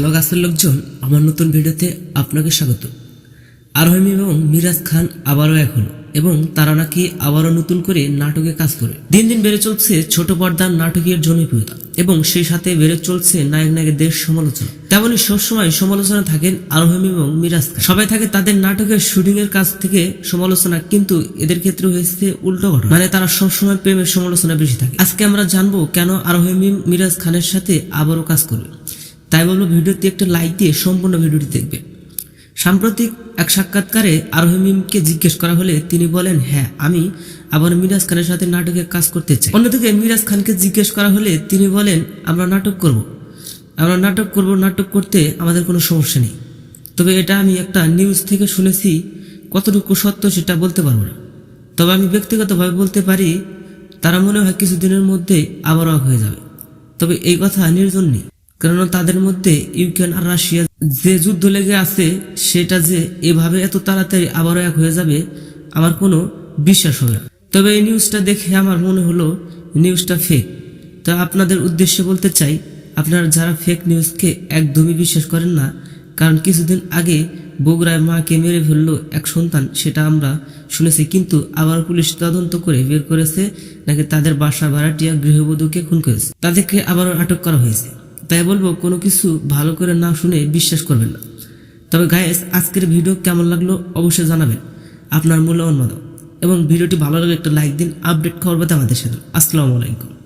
Hello গাছের লোকজন আমার নতুন ভিডিওতে আপনাকে স্বাগত। আরোহিম এবং মিরাজ খান আবারও এখন এবং তারা নাকি আবারও নতুন করে নাটকে কাজ করে। দিন দিন বেড়ে চলছে ছোট পর্দার নাটকীয় জনপ্রিয়তা এবং সেই সাথে বেড়ে চলছে নায়ক নায়কের সমালোচনা। তেমনই সবসময় সমালোচনা থাকেন আরোহিম এবং মিরাজ খান। সবাই থাকে তাদের নাটকের শুটিং এর কাজ থেকে সমালোচনা, কিন্তু এদের ক্ষেত্রে হয়েছে উল্টো ঘটনা। মানে তারা সবসময় প্রেমের সমালোচনা বেশি থাকে। আজকে আমরা জানব কেন আরোহিম মিরাজ খানের সাথে আবারও কাজ করবে। তাই বলব ভিডিওতে একটা লাইক দিয়ে সম্পূর্ণ ভিডিওটি দেখবে। সাম্প্রতিক এক সাক্ষাৎকারে আরোহিমিমকে জিজ্ঞেস করা হলে তিনি বলেন হ্যাঁ আমি আবার মিরাজ খানের সাথে নাটকে কাজ করতে চাই। অন্যদিকে মিরাজ খানকে জিজ্ঞেস করা হলে তিনি বলেন, আমরা নাটক করব। আমরা নাটক করব, নাটক করতে আমাদের কোনো সমস্যা নেই। তবে এটা আমি একটা নিউজ থেকে শুনেছি, কতটুকু সত্য সেটা বলতে পারব না। তবে আমি ব্যক্তিগতভাবে বলতে পারি, তারা মনে হয় কিছুদিনের মধ্যে আবার হয়ে যাবে। তবে এই কথা নির্জন নেই। কেননা তাদের মধ্যে ইউক্রেন আর রাশিয়া যে যুদ্ধ লেগে আছে, সেটা যে এভাবে এত তাড়াতাড়ি আবারও এক হয়ে যাবে, আমার কোনো বিশ্বাস হবে না। তবে এই নিউজটা দেখে আমার মনে হলো নিউজটা ফেক তা আপনাদের উদ্দেশ্যে বলতে চাই, আপনারা যারা ফেক নিউজকে একদমই বিশ্বাস করেন না, কারণ কিছুদিন আগে বগুড়ায় মাকে মেরে ফেলল এক সন্তান, সেটা আমরা শুনেছি, কিন্তু আবার পুলিশ তদন্ত করে বের করেছে, নাকি তাদের বাসা ভাড়াটিয়া গৃহবধূকে খুন করেছে। তাদেরকে আবারও আটক করা হয়েছে। তাই বলব, কোনো কিছু ভালো করে না শুনে বিশ্বাস করবেন না। তবে গায়েস আজকের ভিডিও কেমন লাগল অবশ্যই জানাবেন। আপনার মূল্যবান মত এবং ভিডিওটি ভালো লাগলে একটা লাইক দিন আপডেট খবর আমাদের সাথে। আসসালামু আলাইকুম।